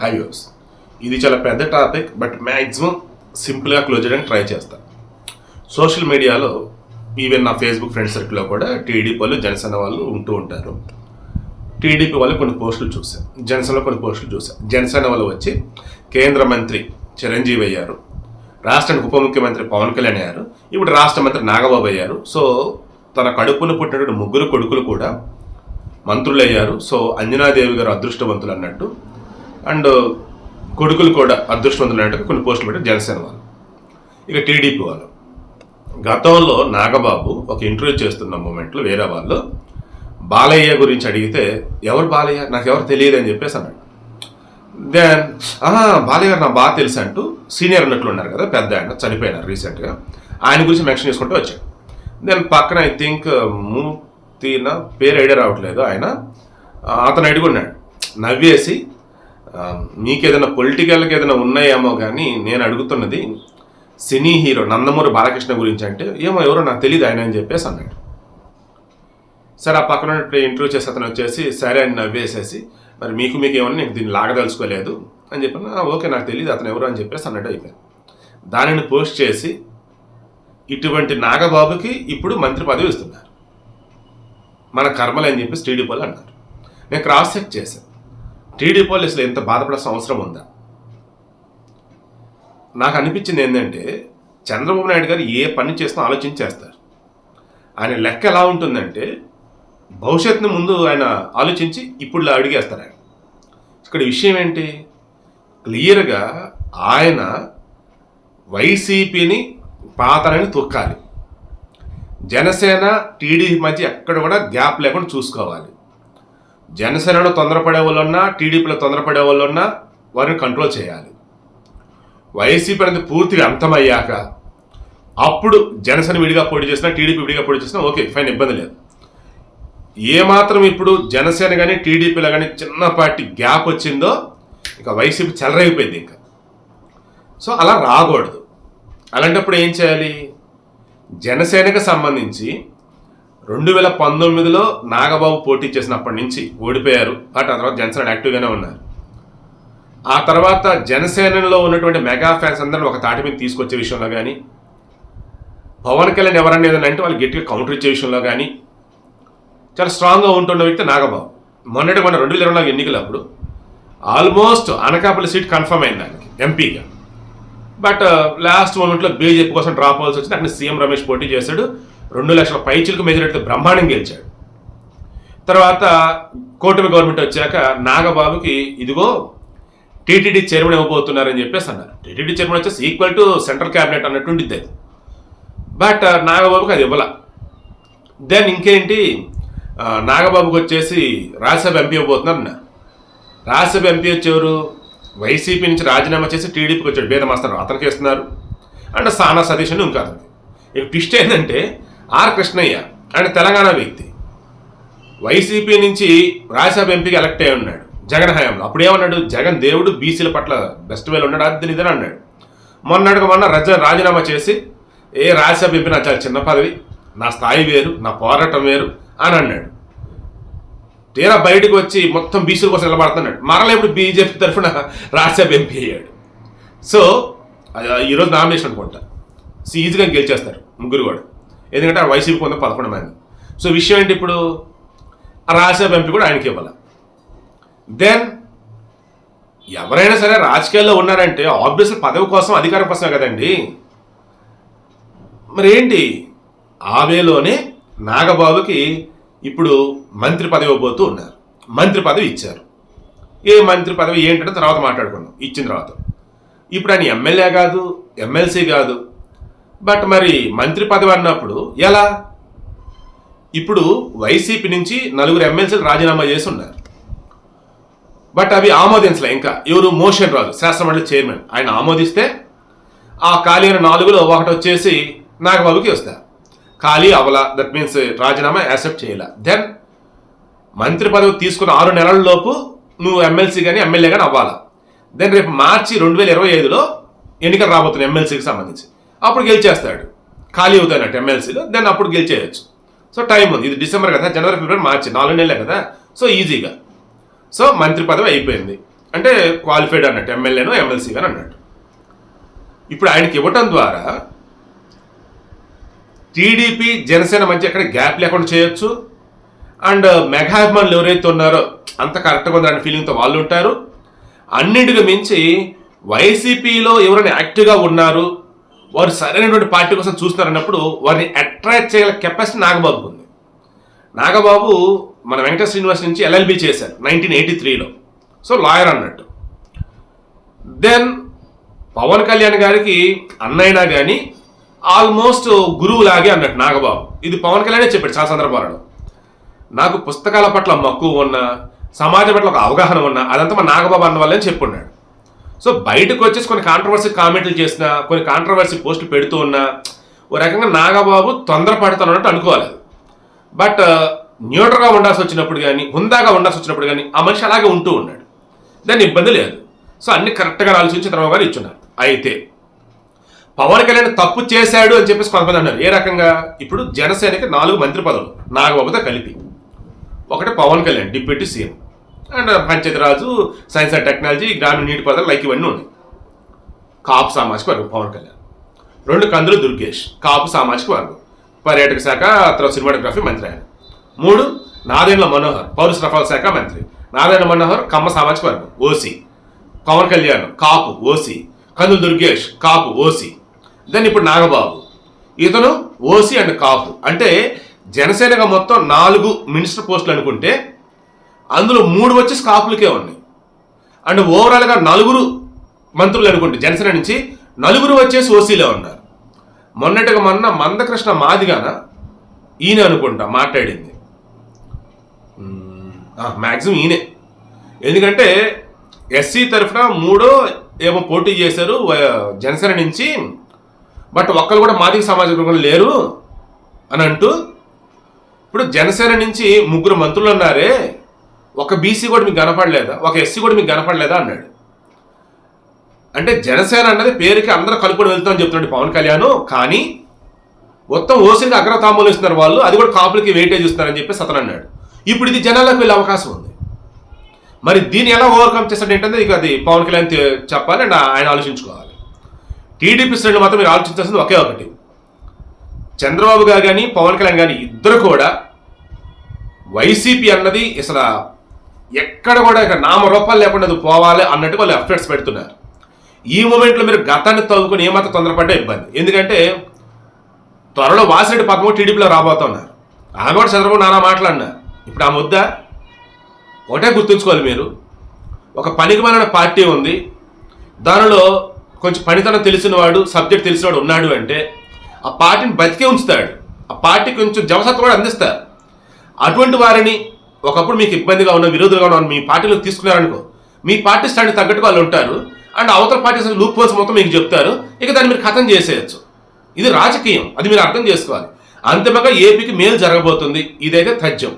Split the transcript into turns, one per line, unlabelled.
High views ఇది చాలా పెద్ద టాపిక్ బట్ మ్యాక్సిమం సింపుల్గా క్లోజ్ చేయడానికి ట్రై చేస్తా. సోషల్ మీడియాలో ఈవెన్ నా ఫేస్బుక్ ఫ్రెండ్ సర్కిల్లో కూడా టీడీపీ వాళ్ళు జనసేన వాళ్ళు ఉంటూ ఉంటారు. టీడీపీ వాళ్ళు కొన్ని పోస్టులు చూశాను జనసేన కొన్ని పోస్టులు చూశాను జనసేన వాళ్ళు వచ్చి కేంద్ర మంత్రి చిరంజీవి అయ్యారు. రాష్ట్రానికి ఉప ముఖ్యమంత్రి పవన్ కళ్యాణ్ అయ్యారు. ఇప్పుడు రాష్ట్ర మంత్రి నాగబాబు అయ్యారు. సో తన కడుపును పుట్టినటువంటి ముగ్గురు కొడుకులు కూడా మంత్రులు అయ్యారు సో అంజనాదేవి గారు అదృష్టవంతులు అన్నట్టు అండ్ కొడుకులు కూడా అదృష్టవంతులు కొన్ని పోస్టులు పెట్టారు జనసేన వాళ్ళు. ఇక టీడీపీ వాళ్ళు. గతంలో నాగబాబు ఒక ఇంటర్వ్యూ చేస్తున్న మూమెంట్లో వేరే వాళ్ళు బాలయ్య గురించి అడిగితే ఎవరు బాలయ్య? నాకు ఎవరు తెలియదు అని చెప్పేసి అన్నాడు. దెన్ బాలయ్య గారు నాకు బాగా తెలుసు అంటూ సీనియర్ అన్నట్లు ఉన్నారు కదా పెద్ద ఆయన చనిపోయినారు రీసెంట్గా. ఆయన గురించి మెన్షన్ చేసుకుంటూ వచ్చాడు. దెన్ పక్కన ఐ థింక్ మూర్తిన పేరు ఐడియా రావట్లేదు ఆయన. అతను అడిగి ఉన్నాడు నవ్వేసి మీకు ఏదైనా పొలిటికల్కి ఏదైనా ఉన్నాయేమో కానీ నేను అడుగుతున్నది సినీ హీరో నందమూరి బాలకృష్ణ గురించి అంటే ఏమో ఎవరో నాకు తెలియదు ఆయన అని చెప్పేసి అన్నాడు. సరే ఆ పక్కన ఇంటర్వ్యూ చేసి అతను వచ్చేసి సరే అని నవ్వేసేసి మరి మీకు మీకు ఏమన్నా నేను దీన్ని లాగదలుచుకోలేదు అని చెప్పి ఓకే నాకు తెలియదు అతను ఎవరు అని చెప్పేసి అన్నట్టు అయిపోయింది. దానిని పోస్ట్ చేసి ఇటువంటి నాగబాబుకి ఇప్పుడు మంత్రి పదవి ఇస్తున్నారు. మన కర్మలు అని చెప్పేసి టీడీపీ అన్నారు. నేను క్రాస్ చెక్ చేశాను టీడీ పోలీసులు ఎంత బాధపడాల్సిన అవసరం ఉందా? నాకు అనిపించింది ఏంటంటే చంద్రబాబు నాయుడు గారు ఏ పని చేసినా ఆలోచించి చేస్తారు. ఆయన లెక్క ఎలా ఉంటుందంటే భవిష్యత్తుని ముందు ఆయన ఆలోచించి ఇప్పుడు అడిగేస్తారు ఆయన. ఇక్కడ విషయం ఏంటి? క్లియర్గా ఆయన వైసీపీని పాతరని తొక్కాలి. జనసేన టీడీపీ మధ్య ఎక్కడ కూడా గ్యాప్ లేకుండా చూసుకోవాలి. జనసేనలో తొందరపడే వాళ్ళు ఉన్నా టీడీపీలో తొందరపడే వాళ్ళు ఉన్నా వారిని కంట్రోల్ చేయాలి. వైసీపీ అనేది పూర్తిగా అంతమయ్యాక అప్పుడు జనసేన విడిగా పోటీ చేసినా టీడీపీ విడిగా పోటీ చేసినా ఓకే ఫైన్ ఇబ్బంది లేదు. ఏమాత్రం ఇప్పుడు జనసేన కానీ టీడీపీలో కానీ చిన్నపాటి గ్యాప్ వచ్చిందో ఇంకా వైసీపీ చెలరైపోయింది ఇంకా. సో అలా రాకూడదు. అలాంటప్పుడు ఏం చేయాలి? జనసేనకు సంబంధించి రెండు వేల పంతొమ్మిదిలో నాగబాబు పోటీ చేసినప్పటి నుంచి ఓడిపోయారు. బట్ ఆ తర్వాత జనసేన యాక్టివ్గానే ఉన్నారు. ఆ తర్వాత జనసేనలో ఉన్నటువంటి మెగా ఫ్యాన్స్ అందరిని ఒక తాటి మీద తీసుకొచ్చే విషయంలో కానీ పవన్ కళ్యాణ్ ఎవరన్నా ఏదైనా అంటే వాళ్ళు గట్టిగా కౌంటర్ ఇచ్చే విషయంలో కానీ చాలా స్ట్రాంగ్గా ఉంటున్న వ్యక్తి నాగబాబు. మొన్నటి మొన్న రెండు వేల ఇరవై నాలుగు ఎన్నికలప్పుడు ఆల్మోస్ట్ అనకాపల్లి సీట్ కన్ఫర్మ్ అయింది దానికి ఎంపీగా బట్ లాస్ట్ మూమెంట్లో బీజేపీ కోసం డ్రాప్ అవ్వాల్సి వచ్చింది. అక్కడ సీఎం రమేష్ పోటీ చేశాడు. రెండు లక్షల పైచులకు మెజారిటీతో బ్రహ్మాండం గెలిచాడు. తర్వాత కూటమి గవర్నమెంట్ వచ్చాక నాగబాబుకి ఇదిగో టీటీడీ చైర్మన్ ఇవ్వబోతున్నారని చెప్పేసి అన్నారు. టీటీడీ చైర్మన్ వచ్చేసి ఈక్వల్ టు సెంట్రల్ క్యాబినెట్ అన్నట్టు అది. బట్ uh, నాగబాబుకి అది ఇవ్వాల. దెన్ ఇంకేంటి? Uh, నాగబాబుకి వచ్చేసి రాజ్యసభ ఎంపీ ఇవ్వబోతున్నారు అన్నారు. రాజ్యసభ ఎంపీ వచ్చేవారు వైసీపీ నుంచి రాజీనామా చేసి టీడీపీకి వచ్చాడు. బేదమాస్తారు అతనికి ఇస్తున్నారు. అండ్ సానా సతీష్ అని ఇంకా అతనికి ఇక ట్విస్ట్ ఏంటంటే ఆర్ కృష్ణయ్య ఆయన తెలంగాణ వ్యక్తి. వైసీపీ నుంచి రాజ్యసభ ఎంపీకి ఎలక్ట్ అయి ఉన్నాడు జగన్ హయాంలో. అప్పుడు ఏమన్నాడు జగన్ దేవుడు బీసీల పట్ల బెస్ట్ వేలు ఉన్నాడు అది ఇదని అన్నాడు. మొన్నటికి మొన్న రజ రాజీనామా చేసి ఏ రాజ్యసభ ఎంపీ నా చాలా చిన్న పదవి నా స్థాయి వేరు నా పోరాటం వేరు అని అన్నాడు. తీరా బయటకు వచ్చి మొత్తం బీసీల కోసం నిలబడుతున్నాడు. మరలా ఇప్పుడు బీజేపీ తరఫున రాజ్యసభ ఎంపీ అయ్యాడు. సో ఈరోజు నామినేషన్ అనుకుంటా. సో ఈజీగా గెలిచేస్తారు ముగ్గురు కూడా. ఎందుకంటే ఆ వైసీపీ కొంత పదకొండు మంది. సో విషయం ఏంటి ఇప్పుడు? ఆ రాజ్యసభ ఎంపీ కూడా ఆయనకి ఇవ్వాలి. దెన్ ఎవరైనా సరే రాజకీయాల్లో ఉన్నారంటే ఆబ్వియస్లీ పదవి కోసం అధికారం కోసమే కదండి. మరి ఏంటి ఆ వేలోనే నాగబాబుకి ఇప్పుడు మంత్రి పదవి ఇవ్వబోతూ ఉన్నారు. మంత్రి పదవి ఇచ్చారు. ఏ మంత్రి పదవి ఏంటంటే తర్వాత మాట్లాడుకున్నాం ఇచ్చిన తర్వాత. ఇప్పుడు ఆయన ఎమ్మెల్యే కాదు ఎమ్మెల్సీ కాదు. బట్ మరి మంత్రి పదవి అన్నప్పుడు ఎలా? ఇప్పుడు వైసీపీ నుంచి నలుగురు ఎమ్మెల్సీలు రాజీనామా చేసి ఉన్నారు బట్ అవి ఆమోదించలే ఇంకా. ఎవరు? మోషన్ రాజు శాసనమండలి చైర్మన్. ఆయన ఆమోదిస్తే ఆ ఖాళీ అయిన నాలుగులో ఒకటి వచ్చేసి నాగబాబుకి వస్తారు ఖాళీ అవల దట్ మీన్స్ రాజీనామా యాక్సెప్ట్ చేయాల. దెన్ మంత్రి పదవి తీసుకున్న ఆరు నెలలలోపు నువ్వు ఎమ్మెల్సీ కానీ ఎమ్మెల్యే కానీ అవ్వాలా? దెన్ రేపు మార్చి రెండు వేల ఇరవై ఐదులో ఎన్నికలు రాబోతున్నాయి ఎమ్మెల్సీకి సంబంధించి. అప్పుడు గెలిచేస్తాడు. ఖాళీ అవుతానట్టు ఎమ్మెల్సీలో దెన్ అప్పుడు గెలిచేయచ్చు. సో టైం ఉంది. ఇది డిసెంబర్ కదా జనవరి ఫిబ్రవరి మార్చి నాలుగు నెలలే కదా. సో ఈజీగా సో మంత్రి పదవి అయిపోయింది. అంటే క్వాలిఫైడ్ అన్నట్టు ఎమ్మెల్యేనో ఎమ్మెల్సీ అన్నట్టు. ఇప్పుడు ఆయనకి ఇవ్వటం ద్వారా టీడీపీ జనసేన మధ్య ఎక్కడ గ్యాప్ లేకుండా చేయొచ్చు. Uh, అండ్ మెగాభిమానులు ఎవరైతే ఉన్నారో అంత కరెక్ట్గా ఉందని ఫీలింగ్తో వాళ్ళు ఉంటారు అన్నింటికి మించి వైసీపీలో ఎవరైనా యాక్టివ్గా ఉన్నారు వారు సరైనటువంటి పార్టీ కోసం చూస్తారన్నప్పుడు వారిని అట్రాక్ట్ చేయగల కెపాసిటీ నాగబాబుకు ఉంది. నాగబాబు మన వెంకట శ్రీనివాస్ నుంచి ఎల్ఎల్బి చేశారు నైన్టీన్ ఎయిటీ త్రీలో. సో లాయర్ అన్నట్టు. దెన్ పవన్ కళ్యాణ్ గారికి అన్నైనా కానీ ఆల్మోస్ట్ గురువు లాగే అన్నట్టు నాగబాబు. ఇది పవన్ కళ్యాణే చెప్పాడు చాలా సందర్భాలలో. నాకు పుస్తకాల పట్ల మక్కువ ఉన్న సమాజం పట్ల ఒక అవగాహన ఉన్న అదంతా మా నాగబాబు అన్న వల్లనే చెప్పున్నాడు. సో బయటకు వచ్చేసి కొన్ని కాంట్రవర్సీ కామెంట్లు చేసిన కొన్ని కాంట్రవర్సీ పోస్టులు పెడుతూ ఉన్నా ఓ రకంగా నాగబాబు తొందరపడుతున్నట్టు అనుకోవాలి. బట్ న్యూట్రల్గా ఉండాల్సి వచ్చినప్పుడు కానీ హుందాగా ఉండాల్సి వచ్చినప్పుడు కానీ ఆ మనిషి అలాగే ఉంటూ ఉన్నాడు. దాన్ని ఇబ్బంది లేదు. సో అన్ని కరెక్ట్గా ఆలోచించి చంద్రబాబు గారు ఇచ్చున్నారు. అయితే పవన్ కళ్యాణ్ తప్పు చేశాడు అని చెప్పేసి కొంతమంది అన్నారు. ఏ రకంగా? ఇప్పుడు జనసేనకి నాలుగు మంత్రి పదవులు నాగబాబుతో కలిపి. ఒకటి Pawan Kalyan deputy CM. And Panchayati Raj science and technology గ్రామీణ నీటి లైక్ ఇవన్నీ ఉన్నాయి. కాపు సామాజిక వర్గం పవన్ కళ్యాణ్. రెండు కందులు దుర్గేష్ కాపు సామాజిక వర్గం. పర్యాటక శాఖ తర్వాత సినిమాటోగ్రఫీ మంత్రి ఆయన. మూడు నాదేండ్ల మనోహర్ పౌర సరఫరాల శాఖ మంత్రి. నారాయణ మనోహర్ కమ్మ సామాజిక వర్గం ఓసీ. పవన్ కళ్యాణ్ కాపు ఓసీ. కందులు దుర్గేష్ కాపు ఓసీ. దెన్ ఇప్పుడు నాగబాబు. ఇతను ఓసీ అండ్ కాపు. అంటే జనసేనగా మొత్తం నాలుగు మినిస్టర్ పోస్టులు అనుకుంటే అందులో మూడు వచ్చి స్కాపులకే ఉన్నాయి. అండ్ ఓవరాల్గా నలుగురు మంత్రులు అనుకుంటే జనసేన నుంచి నలుగురు వచ్చేసి ఓసీలో ఉన్నారు. మొన్నటిగా మొన్న మందకృష్ణ మాదిగాన ఈయన అనుకుంటా మాట్లాడింది. మ్యాక్సిమం ఈయనే. ఎందుకంటే ఎస్సీ తరఫున మూడో ఏమో పోటీ చేశారు జనసేన నుంచి బట్ ఒక్కరు కూడా మాదిక సామాజిక వర్గంలో లేరు అని అంటూ ఇప్పుడు జనసేన నుంచి ముగ్గురు మంత్రులు ఉన్నారే ఒక బీసీ కూడా మీకు కనపడలేదా? ఒక ఎస్సీ కూడా మీకు కనపడలేదా అన్నాడు. అంటే జనసేన అన్నది పేరుకి అందరూ కలుపుకొని వెళ్తామని చెప్తున్నాడు పవన్ కళ్యాణ్. కానీ మొత్తం ఓసీకి అగ్రతాంబూలు ఇస్తున్నారు వాళ్ళు. అది కూడా కాపులకి వెయిటేజ్ ఇస్తున్నారని చెప్పి అతను అన్నాడు. ఇప్పుడు ఇది జనాలకు వెళ్ళే అవకాశం ఉంది. మరి దీన్ని ఎలా ఓవర్కమ్ చేస్తాడు ఏంటంటే ఇక అది పవన్ కళ్యాణ్ చెప్పాలి అండ్ ఆయన ఆలోచించుకోవాలి. టీడీపీ శ్రేణులు మాత్రం మీరు ఆలోచించాల్సింది ఒకే ఒకటి. చంద్రబాబు గారు కానీ పవన్ కళ్యాణ్ కానీ ఇద్దరు కూడా వైసీపీ అన్నది అసలు ఎక్కడ కూడా ఇక నామరూపాలు లేకుండా అది పోవాలి అన్నట్టు వాళ్ళు ఎఫర్ట్స్ పెడుతున్నారు. ఈ మూమెంట్లో మీరు గతాన్ని తవ్వుకుని ఏమాత్రం తొందరపడ్డా ఇబ్బంది. ఎందుకంటే త్వరలో వాసిరెడ్డి పద్మ టీడీపీలో రాబోతున్నారు ఆమె కూడా చంద్రబాబు నానా మాట్లాడినారు ఇప్పుడు ఆ ముద్ద ఒకటే గుర్తుంచుకోవాలి మీరు. ఒక పనికిమాలిన పార్టీ ఉంది. దానిలో కొంచెం పనితనం తెలిసినవాడు సబ్జెక్ట్ తెలిసినవాడు ఉన్నాడు అంటే ఆ పార్టీని బతికే ఉంచుతాడు. ఆ పార్టీ కొంచెం జవసత్వం కూడా అందిస్తారు. అటువంటి వారిని ఒకప్పుడు మీకు ఇబ్బందిగా ఉన్న విరోధులుగా ఉన్న మీ పార్టీలో తీసుకున్నారనుకో మీ పార్టీ స్టాండ్ తగ్గట్టు వాళ్ళు ఉంటారు. అండ్ అవతల పార్టీ లూప్ హోల్స్ మొత్తం మీకు చెప్తారు. ఇక దాన్ని మీరు ఖతం చేసేయచ్చు. ఇది రాజకీయం. అది మీరు అర్థం చేసుకోవాలి. అంతిమంగా ఏపీకి మేలు జరగబోతుంది. ఇదైతే తథ్యం.